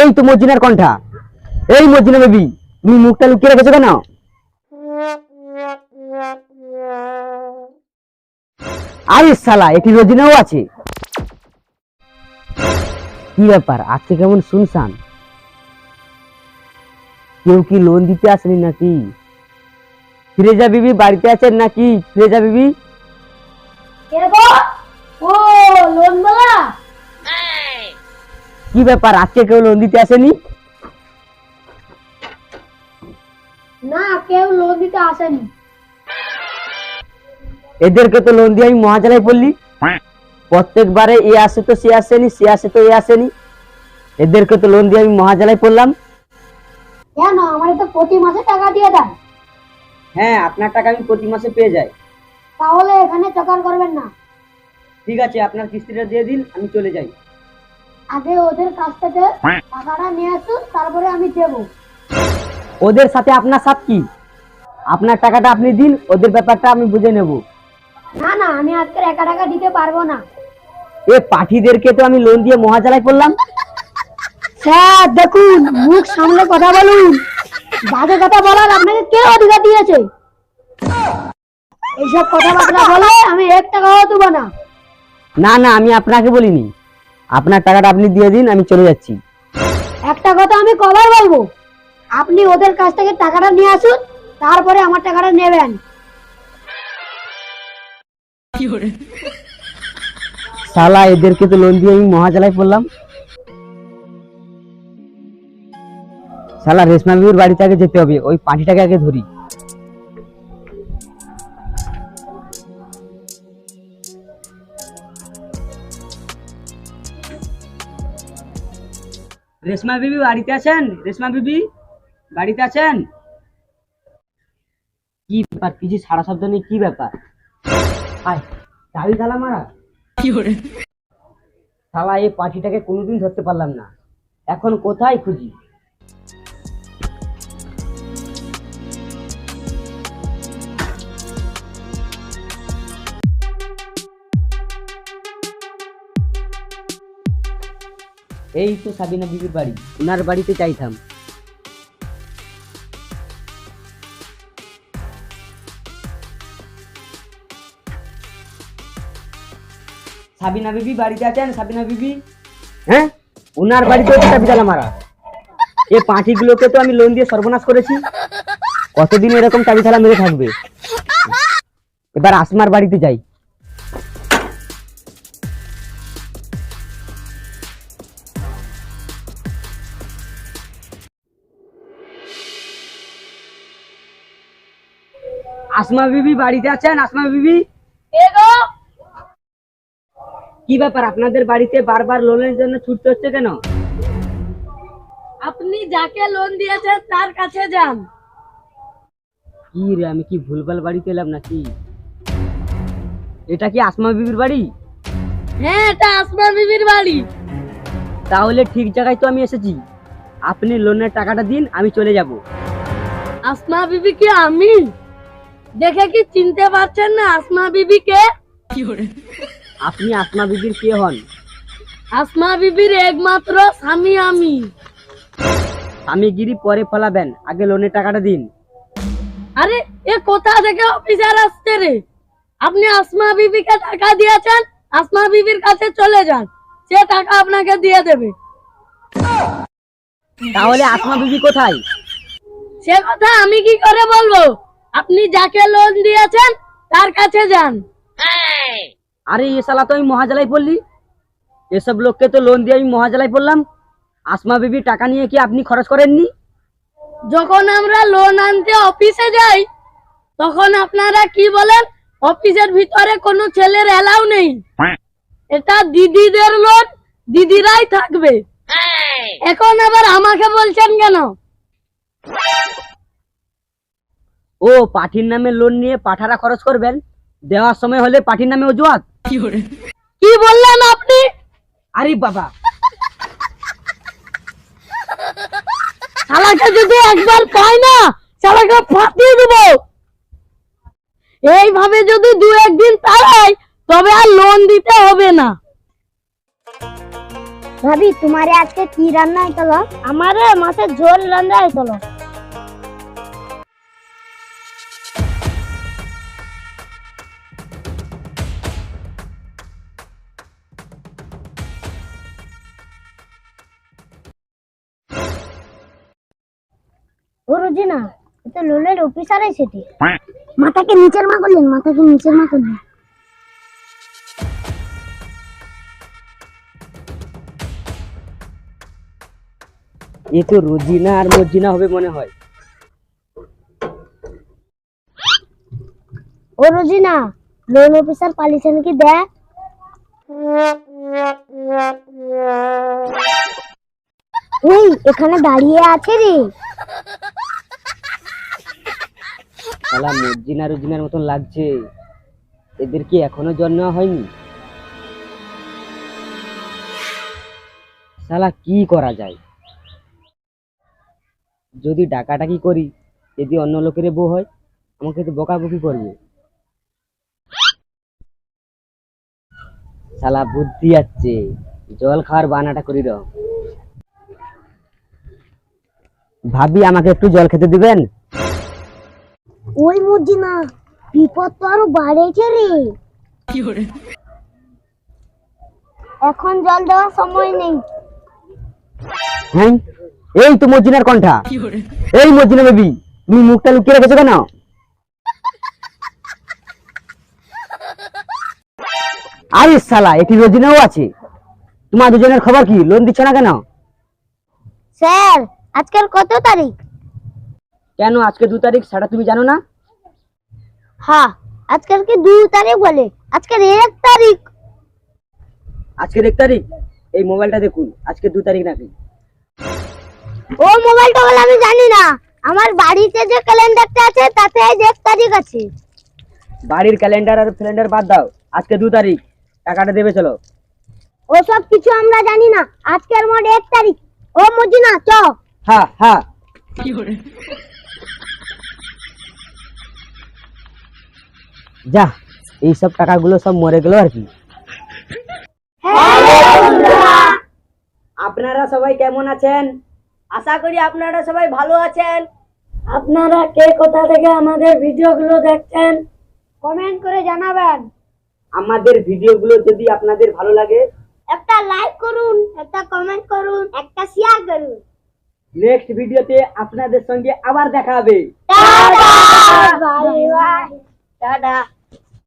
এই তো মর্জিনার কণ্ঠা। এই মর্জিনা বেবি, তুমি মুখটা লুকিয়ে রেখেছো কেন? আরে সালা রোজিনাও আছে। কি ব্যাপার, আজকে কেমন শুনশান? কেউ কি লোন দিতে আসেনি নাকি? ফিরেজা বিবি বাড়িতে আছেন নাকি? ফিরেজা বিবি? কে ও লোন বলা? কি ব্যাপার? আজকে কেউ লোন দিতে আসেনি? না কেউ লোন দিতে আসেনি। এদেরকে তো লোন দিয়ে আমি মহাজালায় পড়লি। প্রত্যেকবারে এ আসে তো সে আসেনি সে আসে তো এ আসেনি। এদেরকে তো লোন দিয়ে আমি মহাজালায় পড়লাম। কেন? আমার তো প্রতি মাসে টাকা দিয়ে দেয়। হ্যাঁ আপনার টাকা আমি প্রতি মাসে পেয়ে যাই। তাহলে এখানে চকার করবেন না। ঠিক আছে আপনার কিস্তিটা দিয়ে দিন আমি চলে যাই। আগে ওদের কাছ থেকে টাকাটা নিয়ে আসুন তারপরে আমি দেবো। ওদের সাথে আপনার সাথ কি? আপনার টাকাটা আপনি দিন ওদের ব্যাপারটা আমি বুঝে নেব। না না আমি আজকে একা টাকা দিতে পারব না। এ পাঠিদেরকে তো আমি লোন দিয়ে মহাজালায় পড়লাম স্যার দেখুন মুখ সামলে কথা বলুন। বাজে কথা বলার আপনাকে কে অধিকার দিয়েছে? এইসব কথাবার্তা বলে আমি এক টাকাও দেবো না। না না আমি আপনাকে বলিনি। আপনার টাকাটা আপনি দিয়ে দিন আমি চলে যাচ্ছি। একটা কথা আমি কবার বলব? আপনি ওদের কাছ থেকে টাকাটা নিয়ে আসুন তারপরে আমার টাকাটা নেবেন। শালা এদেরকে তো লোন দিয়ে আমি মহাজালায় পড়লাম। শালা রেশমা বিবির বাড়িতে আগে যেতে হবে ওই পাটিটাকে আগে ধরি। রেশমা বিবি বাড়িতে আছেন? রেশমা বিবি বাড়িতে আছেন? কি ব্যাপার? কিছু সারা শব্দ নেই কি ব্যাপার? আয় চাবি তালা মারা? শালা এই পাখিটাকে কোনোদিন ধরতে পারলাম না। এখন কোথায় খুঁজি? এই তো সাবিনা বিবির বাড়ি। ওনার বাড়িতে চাইতাম সাবিনা বিবি বাড়িতে আছেন? সাবিনা বিবি? হ্যাঁ? ওনার বাড়িতে চাবি মারা। এ পাঁঠিগুলোকে তো আমি লোন দিয়ে সর্বনাশ করেছি। কতদিন এরকম চাবি তালা মেরে থাকবে? এবার আসমার বাড়িতে যাই। আসমা বিবি বাড়িতে আছেন? আসমা বিবি? কি ব্যাপার? আপনাদের বাড়িতে বারবার লোনের জন্য ছুটতে হচ্ছে কেন? আপনি যাকে লোন দিয়েছেন তার কাছে যান। কি রে আমি কি ভুলভাল বাড়িতে এলাম নাকি? এটা কি আসমা বিবির বাড়ি? হ্যাঁ এটা আসমা বিবির বাড়ি। তাহলে ঠিক জায়গায় তো আমি এসেছি। আপনি লোনের টাকাটা দিন আমি চলে যাব। আসমা বিবি কি আমি? দেখে কি চিনতে পারছেন না আসমা বিবি কে আপনি আসমা বিবির কে হন? আসমা বিবির একমাত্র স্বামী আমি। স্বামীগিরি পরে ফলাবেন আগে লোনের টাকাটা দিন। আরে এ কোথা থেকে অফিসার আসছে রে? আপনি আসমা বিবিকে টাকা দিয়েছেন আসমা বিবির কাছে চলে যান। সে টাকা আপনাকে দিয়ে দেবে। তাহলে আসমা বিবি কোথায়? সে কথা আমি কি করে বলব? আপনি যাকে লোন দিয়েছেন তার কাছে যান। আরে এ শালা তো আমি মহাজালায় পড়লি। এসব লোককে তো লোন দিয়ে আমি মহাজালায় পড়লাম। আসমা বিবি টাকা নিয়ে কি আপনি খরচ করেননি? যখন আমরা লোন আনতে অফিসে যাই তখন আপনারা কি বলেন? অফিসের ভিতরে কোনো ছেলের এলাও নেই। এটা দিদিদের লোন দিদিরাই থাকবে। এখন আবার আমাকে বলছেন কেন? ও পাঠির নামে লোন নিয়ে পাঠারা খরচ করবেন। দেওয়ার সময় হলে পাঠির নামে অজুহাত। কি বললেন আপনি? আরে বাবা। শালাকে যদি একবার পাই না শালাকে ফাটিয়ে দেব। এইভাবে যদি দু একদিন তাড়াই তবে আর লোন দিতে হবে না। ভাবি তোমারে আজকে কি রান্না হইতলো? আমারে মাছের ঝোল রান্না হইতলো। ও রোজিনা এটা লোলের অফিসার এসেছে মাথাকে নিচের মা করলেন মাথাকে নিচের মা করলেন। এ তো রোজিনা আর মর্জিনা হবে মনে হয়। ও রোজিনা লোন অফিসার পালিয়েছে নাকি দেখ? ওই এখানে দাঁড়িয়ে আছে রে। শালা মর্জিনা রোজিনার মতন লাগছে। এদের কি এখনও জন্ম হয়নি? শালা কি করা যায়? যদি ডাকাডাকি করি, যদি অন্য লোকের বউ হয়, আমাকে তো বকাবকি করবে। শালা বুদ্ধি আছে, জল খাওয়ার বানাটা করি দাও ভাবি আমাকে একটু জল খেতে দিবেন? ওই মর্জিনা বিপদ তো আরও বাড়েছে রে। এখন জল দেওয়ার সময় নেই। হ্যাঁ এই তো মর্জিনার কণ্ঠা। এই মর্জিনা বেবি তুমি মুখটা লুকিয়ে রেখেছো কেন? আরে শালা এটি রোজিনাও আছে। তোমার দুজনের খবর কি? লোন দিচ্ছ না কেন? স্যার আজকাল কত তারিখ? কেন? আজকে দু তারিখ সেটা তুমি জানো না? হ্যাঁ আজকালকে দু তারিখ বলে। আজকের এক তারিখ। আজকের এক তারিখ? এই মোবাইলটা দেখুন আজকে দু তারিখ নাকি? ও মোবাইলটা বলে আমি জানি না। আমার বাড়িতে যে ক্যালেন্ডারটা আছে তাতে আজ এক তারিখ আছে। বাড়ির ক্যালেন্ডার আর ফ্যালেন্ডার বাদ দাও আজকে দু তারিখ। টাকাটা দেবে চলো। ওসব কিছু আমরা জানি না। আজকের মোট এক তারিখ। ও মজিনা চ। হ্যাঁ হ্যাঁ। যা এইসব টাকাগুলো সব মরে গেল আর কি। আপনারা সবাই কেমন আছেন? আশা করি আপনারা সবাই ভালো আছেন। আপনারা কে কোথা থেকে আমাদের ভিডিওগুলো দেখছেন? কমেন্ট করে জানাবেন। আমাদের ভিডিওগুলো যদি আপনাদের ভালো লাগে একটা লাইক করুন একটা কমেন্ট করুন একটা শেয়ার করুন। নেক্সট ভিডিওতে আপনাদের সঙ্গে আবার দেখা হবে। Dadah.